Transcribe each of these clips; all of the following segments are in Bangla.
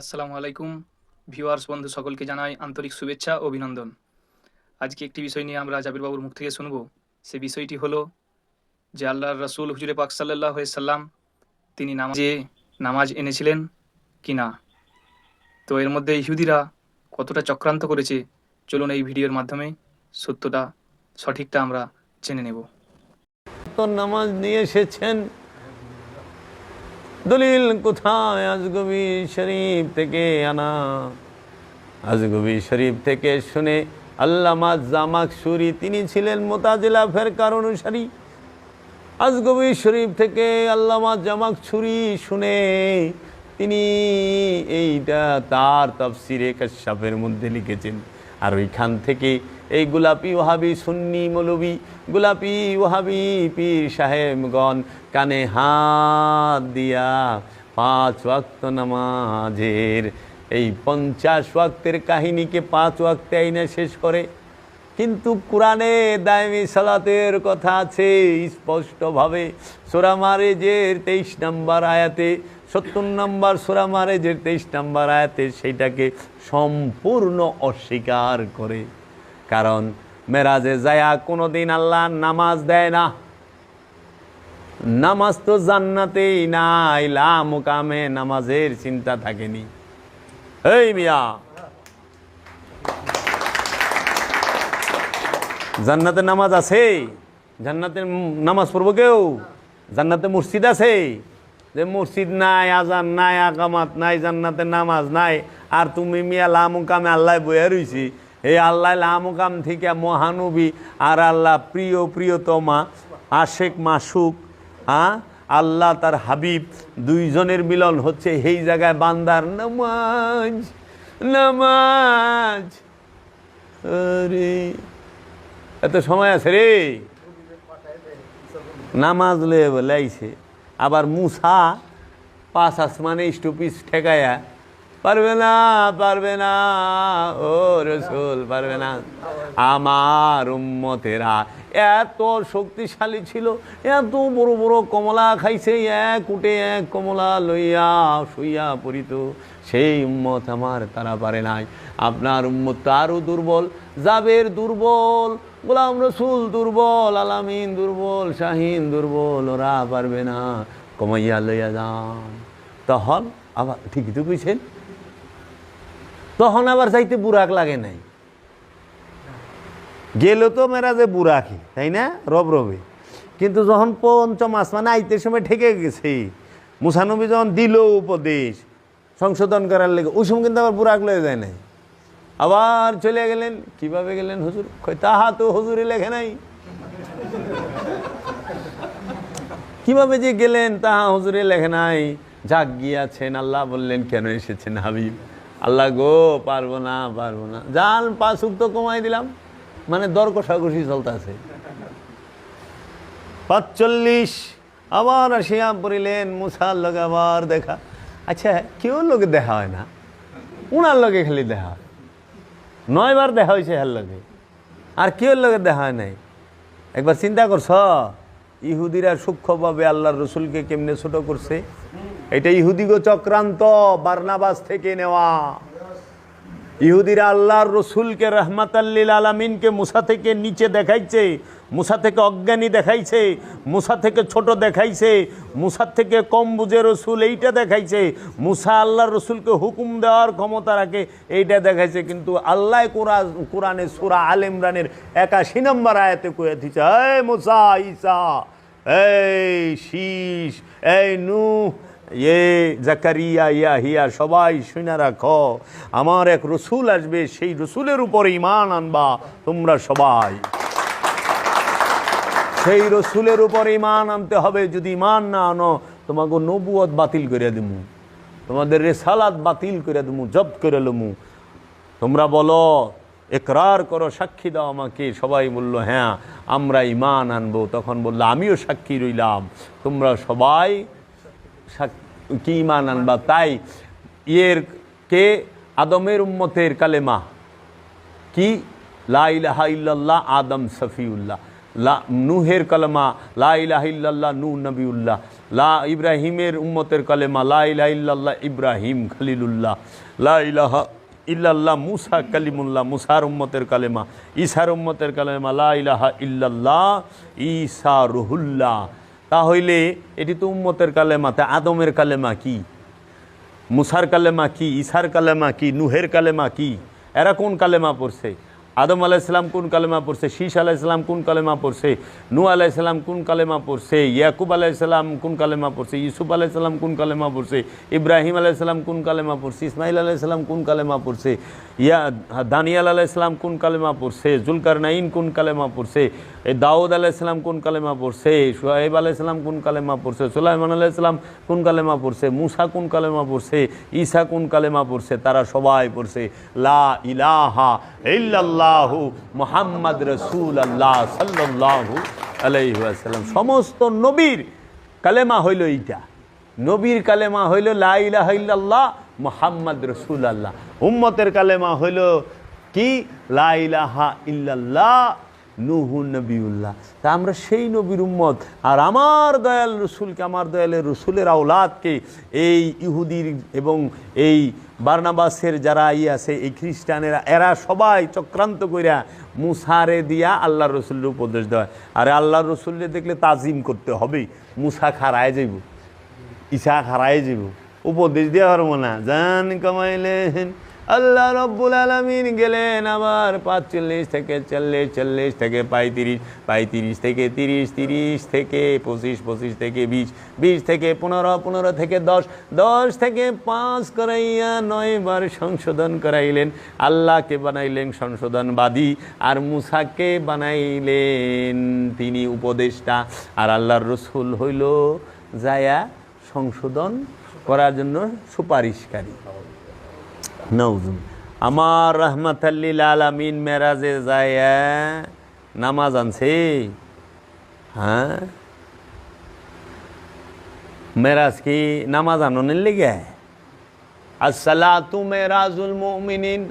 আসসালামু আলাইকুম, ভিউয়ার্স, বন্ধু, সকলকে জানাই আন্তরিক শুভেচ্ছা, অভিনন্দন। আজকে একটি বিষয় নিয়ে আমরা জাবির বাবুর মুখ থেকে শুনব। সে বিষয়টি হলো যে আল্লাহর রাসূল হুজুরে পাক সাল্লাহ সাল্লাম তিনি নামাজে নামাজ এনেছিলেন কি না? তো এর মধ্যে ইহুদিরা কতটা চক্রান্ত করেছে, চলুন এই ভিডিওর মাধ্যমে সত্যটা, সঠিকটা আমরা জেনে নেব। নামাজ নিয়ে এসেছেন দলিল কোথায় আজগবি শরীফ থেকে আনা? আজগবি শরীফ থেকে শুনে আল্লামা জামাক সুরি, তিনি ছিলেন মোতাজিলা ফেরকার অনুসারী। আজগবি শরীফ থেকে আল্লামা জামাক ছুরি শুনে তিনি এইটা তার তফসিরে কাশাফের মধ্যে লিখেছেন। আর ওইখান থেকে এই গোলাপি ওহাবি সুন্নি মৌলবি, গোলাপি ওহাবি পীর সাহেবগণ কানে হাত দিয়া পাঁচ ওয়াক্ত নামাজের, এই পঞ্চাশ ওয়াক্তের কাহিনীকে পাঁচ ওয়াক্তে আইনে শেষ করে। কিন্তু কোরআনে দায়মি সালাতের কথা আছে স্পষ্টভাবে। সোরা মারেজের তেইশ নম্বর আয়াতে, সত্তর নম্বর সোরা মারেজের তেইশ নম্বর আয়াতে সেইটাকে সম্পূর্ণ অস্বীকার করে। কারণ মেরাজে যায়া কোনোদিন আল্লাহ নামাজ দেয় না। নামাজ তো জান্নাতেই নাই লা নামাজের চিন্তা থাকেনি। এই মিয়া। জান্নাতে নামাজ আছে জান্নাতে নামাজ পড়ব কেউ? জান্নাতে মসজিদ আছে, যে মসজিদ নাই, আজান নাই, আকামাত নাই জান্নাতে নামাজ নাই, আর তুমি মিয়া লামুকামে আল্লাহ বইয়া রইছি। এই আল্লাহ লামুকাম থেকে মহানবী, আর আল্লাহ প্রিয় প্রিয়তমা, আশেক মাসুক হ্যাঁ আল্লাহ তার হাবিব, দুইজনের মিলন হচ্ছে এই জায়গায় বান্দার নামাজ নামাজ। আরে, এত সময় আছে রে। নামাজ লে বলে আইছে আবার মুসা পাঁচ আসমানে স্টপিস ঠেকায়া পারবে না পারবে না। ও রসুল, পারবে না। আমার উম্মতেরা এত শক্তিশালী ছিল, এত বড় বড় কমলা খাইছে, এক উঠে এক কমলা লইয়া শুইয়া পড়িত। সেই উম্মত আমার, তারা পারে নাই। আপনার উম্মত আরও দুর্বল, জাবের দুর্বল, গোলাম রসুল দুর্বল, আলামিন দুর্বল, শাহিন দুর্বল, ওরা পারবে না। কমাইয়া লইয়া যান। তখন আবার, ঠিকই তো কইছেন? তখন আবার যাইতে বুরাক লাগে নাই। গেল তো মেরাজে বুরাকি তাই না? রব রবে। কিন্তু যখন পঞ্চম আসমানে আইতে সময় ঠেকে গেছে। মুসানবী যখন দিল উপদেশ সংশোধন করার লেগে, ওই সময় কিন্তু আবার বুরাক লয়ে যায় নাই। আবার চলে গেলেন। কীভাবে গেলেন হুজুর? তাহা তো হুজুরে লেখে নাই। কীভাবে যে গেলেন, তাহা হুজুরে লেখে নাই। যাক গিয়াছেন, আল্লাহ বললেন, কেন এসেছেন হাবিব? আল্লাহ গো, পারব না পারব না। যান পাঁচুক তো কমাই দিলাম। মানে দর কষাকষি চলতেছে। পাঁচচল্লিশ, আবার আসিয়া পড়িলেন মুসার লগে আবার দেখা। আচ্ছা কেউ লোকে দেখা হয় না? উনার লগে খালি দেখা হয়। নয়বার দেখা হয়েছে হার লগে। আর কেউ লগে দেখা হয় নাই? একবার চিন্তা করছ? ইহুদিরা সূক্ষ্মভাবে আল্লাহর রসুলকে কেমনে ছোট করছে? এটা ইহুদিগো চক্রান্ত বার্নাবাস থেকে নেওয়া। ইহুদিরা আল্লাহর রসুলকে রহমাতাল্লিল আলমিনকে মুসা থেকে নিচে দেখাইছে, মুসা থেকে অজ্ঞানী দেখাইছে, মুসা থেকে ছোট দেখাইছে মুসার থেকে কম বুঝে রসুল এইটা দেখাইছে, মুসা আল্লাহর রসুলকে হুকুম দেওয়ার ক্ষমতা রাখে, এইটা দেখাইছে। কিন্তু আল্লাহ কোরআন, কোরআনে সুরা আল ইমরানের একাশি নম্বর আয়াতে কয়ে দিচ্ছে এই মুসা ইসা এই শীষ, এই নূ এ জাকারিয়া, ইয়া হিয়া, সবাই শুনে রাখো। আমার এক রসুল আসবে, সেই রসুলের উপরে ইমান আনবা তোমরা সবাই। সেই রসুলের উপর ইমান আনতে হবে, যদি ইমান না আনো, তোমাকে নবুয়ত বাতিল করে দিমু। তোমাদের রেসালাত বাতিল করে দিমু, জব্দ করে লমু। তোমরা বলো, একরার করো, সাক্ষী দাও আমাকে। সবাই বলল হ্যাঁ আমরা ইমান আনব। তখন বলল, আমিও সাক্ষী রইলাম। তোমরা সবাই কি ইমান আনবা? তাই, ইয়ের কে? আদমের উম্মতের কালেমা। কি? লা ইলাহা ইল্লাল্লাহ, আদম সফিউল্লাহ। লা, নুহের কালেমা, লা ইলাহা ইল্লাল্লাহ, নূহ নবিউল্লাহ। লা ইব্রাহিমের উম্মতের কালেমা, লা ইল্লাল্লাহ, ইব্রাহিম খলিলুল্লাহ। লা ইলাহা ইল্লাল্লাহ, মুসা কালিমুল্লাহ, মুসার উম্মতের কালেমা। ঈসার উম্মতের কালেমা, লা ইলাহা ইল্লাল্লাহ, ঈসা রুহুল্লাহ। তাহলে এটি তো উম্মতের কালেমা, তা আদমের কালেমা কি? মুসার কালেমা কি? ইসার কালেমা কি? নুহের কালেমা কি? এরা কোন কালেমা পড়ছে? আদম আলাইসালাম কোন কালেমা পড়ছে শীষ আলাইসালাম কোন কালেমা পড়ছে নু আলাইসালাম কোন কালেমা পড়ছে ইয়াকুব আলাইসালাম কোন কালেমা পড়ছে ইউসুফ আলাইসালাম কোন কালেমা পড়ছে ইব্রাহিম আলাইসালাম কোন কালেমা পড়ছে ইসমাইল আলাইসালাম কোন কালেমা পড়ছে ইয়া দানিয়াল আলাইসালাম কোন কালেমা পড়ছে জুলকার নাইন কোন কালেমা পড়ছে দাউদ আলাইসালাম কোন কালেমা পড়ছে সোহেব আলাইসালাম কোন কালেমা পড়ছে সুলাইমান আলাইসালাম কোন কালেমা পড়ছে মুসা কোন কালেমা পড়ছে ঈসা কোন কালেমা পড়ছে তারা সবাই পড়ছে লা ইলাহা ইল্লাল্লাহু মুহাম্মদ রসুল আল্লাহ সাল্লাল্লাহু আলাইহি ওয়াসাল্লাম। সমস্ত নবীর কালেমা হইল এইটা। নবীর কালেমা হইল লা ইলাহা ইল্লাল্লাহ রসুল আল্লাহ উম্মতের কালেমা হইল কি? লা ইলাহা ইল্লাল্লাহ নুহু নবীউল্লাহ। তা আমরা সেই নবীর উম্মত। আর আমার দয়াল রসুলকে, আমার দয়ালের রসুলের আওলাদকে এই ইহুদির এবং এই বার্নাবাসের যারা ই আছে, এই খ্রিস্টানেরা, এরা সবাই চক্রান্ত কইরা মুসারে দিয়া আল্লাহ রসুলের উপদেশ দেয় আরে আল্লাহ রসুল্লে দেখলে তাজিম করতে হবে মুসা খারায় যাইব। ইসা খারায় যাইব। উপদেশ দেওয়া পারব না। জান কামাইলেন। আল্লাহ রব্বুল আলমিন গেলেন আবার পাঁচচল্লিশ থেকে চল্লিশ চল্লিশ থেকে পঁয়ত্রিশ পঁয়ত্রিশ থেকে তিরিশ তিরিশ থেকে পঁচিশ পঁচিশ থেকে বিশ বিশ থেকে পনেরো পনেরো থেকে দশ দশ থেকে পাঁচ করাইয়া নয়বার সংশোধন করাইলেন, আল্লাহকে বানাইলেন সংশোধনবাদী আর মুসাকে বানাইলেন তিনি উপদেষ্টা। আর আল্লাহর রসুল হইল যায়া সংশোধন করার জন্য সুপারিশকারী। নৌজুম আমার রহমতাল্লিল আলামিন মেরাজে যায় নামাজ আনছে হ্যাঁ মেরাজ কি নামাজ আননের লেগে আর সালাতু মেরাজুল মুমিনিন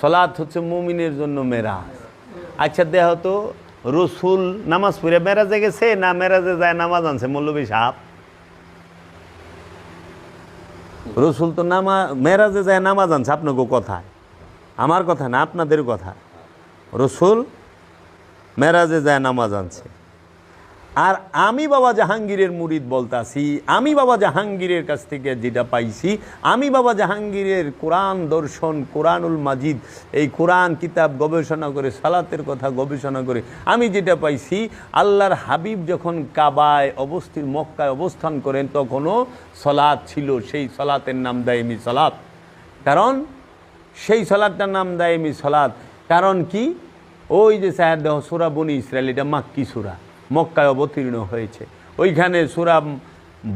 সলাত হচ্ছে মুমিনের জন্য মেরাজ আচ্ছা দেহ তো রসুল নামাজ পড়ে মেরাজে গেছে না মেরাজে যায় নামাজ আনছে মৌলবী সাহেব রসুল তো নামা, মেয়েরাজে যায় নামাজ আনছে, আপনাকে কথা। আমার কথা না, আপনাদের কথা। রসুল মেরাজে যায় নামাজ আনছে। আর আমি বাবা জাহাঙ্গীরের মুরিদ বলতাছি, আমি বাবা জাহাঙ্গীরের কাছ থেকে যেটা পাইছি, আমি বাবা জাহাঙ্গীরের কোরআন দর্শন, কোরআনুল মাজিদ, এই কোরআন কিতাব গবেষণা করে, সালাতের কথা গবেষণা করে আমি যেটা পাইছি, আল্লাহর হাবিব যখন কাবায় অবস্থিত, মক্কায় অবস্থান করেন তখনও সলাৎ ছিল, সেই সলাতের নাম দায়মি সলাৎ কারণ সেই সলাদটার নাম দায়মি সলাৎ কারণ কি? ওই যে সাহেব দেহ সুরা বনি ইসরায়েল এটা মাক্কি সুরা। মক্কায় অবতীর্ণ হয়েছে। ওইখানে সুরা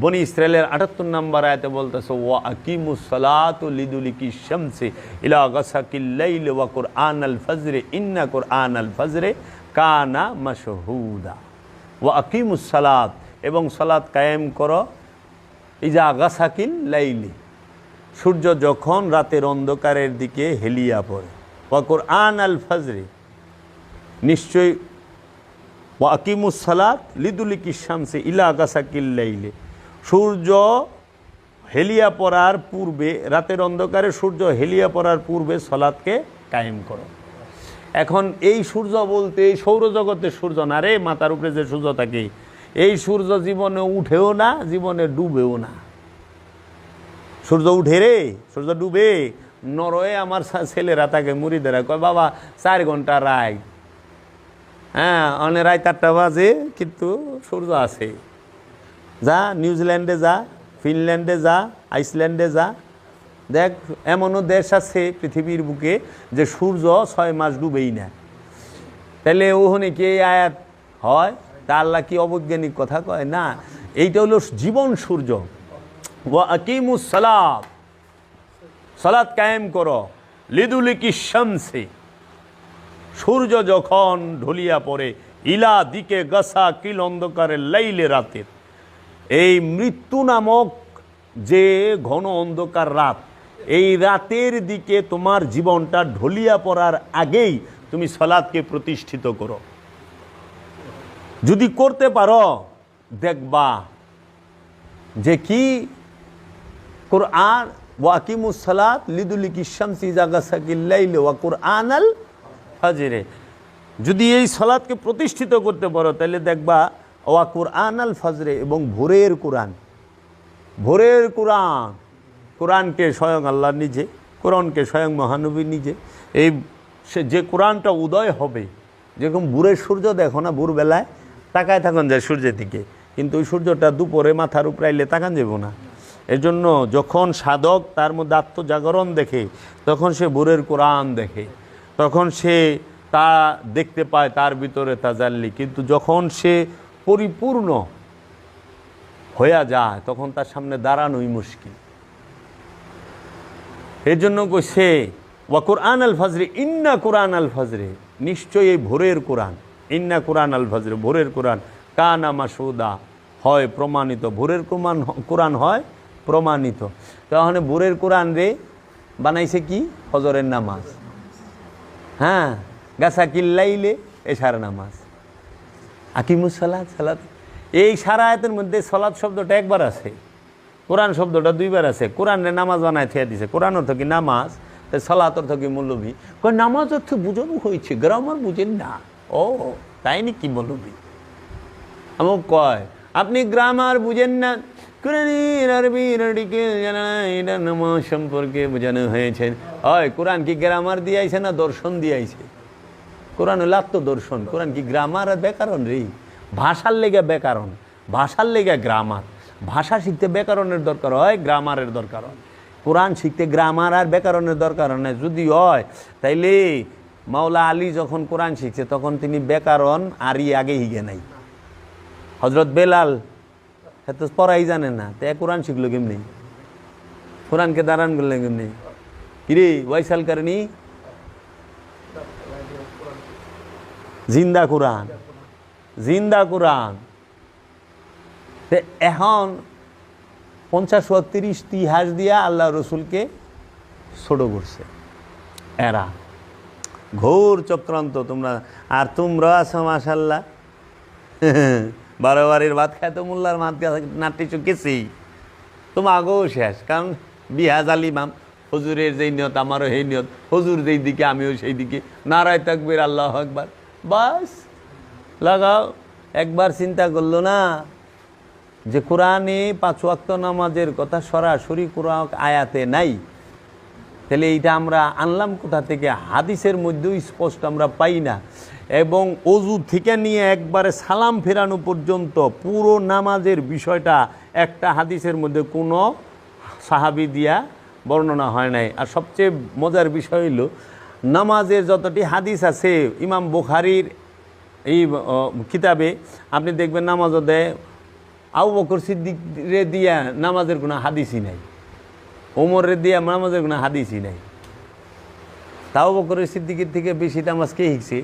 বনি ইসরায়েলের আটাত্তর নম্বর আয়তে বলতেছে, ওয়া আকিমুস সালাত লিদুলিকি শামসি ইলা গাসাকিল্লাইল ওয়া কুরআন আল ফজরে, ইন্না কুরআন আল ফজরে কানা মাশহুদা। ওয়া আকিমুস সালাত, এবং সালাত কায়েম করো, ইজা গাসাকিল লাইলি। সূর্য যখন রাতের অন্ধকারের দিকে হেলিয়া পড়ে, ওয়া কুরআন আল ফজরে। নিশ্চয়ই ওয়াকিমুস সালাত লিদুলিকি শামসে ইলা গাসাকিল্লাইলে সূর্য হেলিয়া পড়ার পূর্বে, রাতের অন্ধকারে সূর্য হেলিয়া পড়ার পূর্বে সলাৎকে কায়েম করো। এখন এই সূর্য বলতে এই সৌরজগতের সূর্য না রে মাথার উপরে যে সূর্য থাকে, এই সূর্য জীবনে উঠেও না, জীবনে ডুবেও না। সূর্য উঠে রে, সূর্য ডুবে, নরয়ে আমার ছেলেরা তাকে মুড়িদেরা কয় বাবা, চার ঘণ্টা রায়। হ্যাঁ অনেক রায় চারটা বাজে, কিন্তু সূর্য আছে। যা, নিউজিল্যান্ডে যা, ফিনল্যান্ডে যা, আইসল্যান্ডে যা। দেখ, এমনও দেশ আছে পৃথিবীর বুকে যে সূর্য ছয় মাস ডুবেই না। তাহলে ওখানে কি আয়াত হয়? তা আল্লাহ কি অবৈজ্ঞানিক কথা কয়? না, এইটা হলো জীবন সূর্য। সালাত। সালাত কায়েম করো। লিদুলিকি শামসে। সূর্য যখন ঢলিয়া পড়ে, ইলা দিকে গাছা কিল অন্ধকারে লাইলে রাতের। এই মৃত্যু নামক যে ঘন অন্ধকার রাত, এই রাতের দিকে তোমার জীবনটা ঢলিয়া পড়ার আগেই তুমি সলাদকে প্রতিষ্ঠিত করো। যদি করতে পারো, দেখবা যে কি কোরআন ওয়াকিমুসালাত লিদুলিকি শামসি জাগাসাকিল্লাইল ওয়া কোরআন আল ফাজরে। যদি এই সলাৎকে প্রতিষ্ঠিত করতে পারো, তাহলে দেখবা, ওয়া কোরআন আল ফাজরে এবং ভোরের কোরআন। ভোরের কোরআন, কোরআনকে স্বয়ং আল্লাহ নিজে, কোরআনকে স্বয়ং মহানবী নিজে। এই সে যে কোরআনটা উদয় হবে, যেরকম ভোরের সূর্য দেখো না, ভোরবেলায় তাকায় থাকুন যায় সূর্যের দিকে, কিন্তু ওই সূর্যটা দুপুরে মাথার উপরে আইলে তাকান যাব না। এর জন্য যখন সাধক তার মধ্যে আত্মজাগরণ দেখে, তখন সে ভোরের কোরআন দেখে। তখন সে তা দেখতে পায়, তার ভিতরে তাজাল্লি। কিন্তু যখন সে পরিপূর্ণ হয়ে যায়, তখন তার সামনে দাঁড়ানোই মুশকিল। এর জন্য কইছে ওয়া কোরআন আল ফজরে, ইন্না কোরআন আল ফজরে। নিশ্চয়ই এই ভোরের কোরআন। ইন্না কোরআন আল ফজরে, ভোরের কোরআন। কানা মাসুদা, হয় প্রমাণিত। ভোরের কোরআন কোরআন হয় প্রমাণিত। তাহলে ভোরের কোরআন রে বানাইছে কি? ফজরের নামাজ। হ্যাঁ গাছা কিল্লাইলে সারা নামাজ। আকিমুস সালাদ সালাদ এই সারা আয়াতের মধ্যে সলাদ শব্দটা একবার আছে, কোরআন শব্দটা দুইবার আছে। কোরআনে নামাজ বানায় থিয়া দিছে। কোরআন অর্থ কি নামাজ? সলাত অর্থ কি মৌলবী কয়, নামাজ অর্থ বুঝানো হয়েছে, গ্রামার বুঝেন না। ও, তাই নাকি মৌলবী আমার কয়, আপনি গ্রামার বুঝেন না কোরআনের সম্পর্কে বোঝানো হয়েছে। হয় কোরআন কি গ্রামার দিয়ে না দর্শন দিয়ে আইছে কোরআন হলো আত্মদর্শন। কোরআন কি গ্রামার আর ব্যাকরণ রে? ভাষার লেগে ব্যাকরণ, ভাষার লেগে গ্রামার ভাষা শিখতে ব্যাকরণের দরকার হয় গ্রামারের দরকার হয়। কোরআন শিখতে গ্রামার আর ব্যাকরণের দরকার হয় যদি হয়, তাইলে মাওলা আলী যখন কোরআন শিখছে, তখন তিনি ব্যাকরণ আরই আগে হিগে নাই হজরত বেলাল এত পড়াই জানে না। তে কোরআন শিখলো কেমনি? কোরআনকে দাঁড়ান করলে কেমনি? কিরে ওয়াইসাল কারণী? জিন্দা কোরআন। জিন্দা কোরআন। তে এখন পঞ্চাশ ও তিরিশ তিহাস দিয়া আল্লাহ রসুলকে ছোট করছে। এরা। ঘোর চক্রান্ত তোমরা। আর তোমরা আছো মাসাল্লাহ বারো বাড়ির ভাত খায় তো মোল্লার ভাত নাট্য চুকেছি তোমার আগেও শেষ, কারণ বিহাজ আলিমাম হজুরের যেই নিয়ত, আমারও সেই নিয়ত, হজুর যেই দিকে, আমিও সেই দিকে। নারায় তাকবির, আল্লাহ একবার বাস, লাগাও, একবার চিন্তা করল না যে কোরআনে পাঁচ ওয়াক্ত নামাজের কথা সরাসরি কোরআন আয়াতে নাই। তাহলে এইটা আমরা আনলাম কোথা থেকে? হাদিসের মধ্যেও স্পষ্ট আমরা পাই না। এবং অজু থেকে নিয়ে একবারে সালাম ফেরানো পর্যন্ত পুরো নামাজের বিষয়টা একটা হাদিসের মধ্যে কোনো সাহাবি দিয়া বর্ণনা হয় নাই। আর সবচেয়ে মজার বিষয় হইল, নামাজের যতটি হাদিস আছে, ইমাম বুখারির এই কিতাবে আপনি দেখবেন নামাজও দেয় আউ বকর সিদ্দিকরে দিয়া নামাজের কোনো হাদিসই নাই। ওমরের দিয়া নামাজের কোনো হাদিসই নাই। তাও বকরের সিদ্দিকির থেকে বেশি নামাজ কে শিখছে?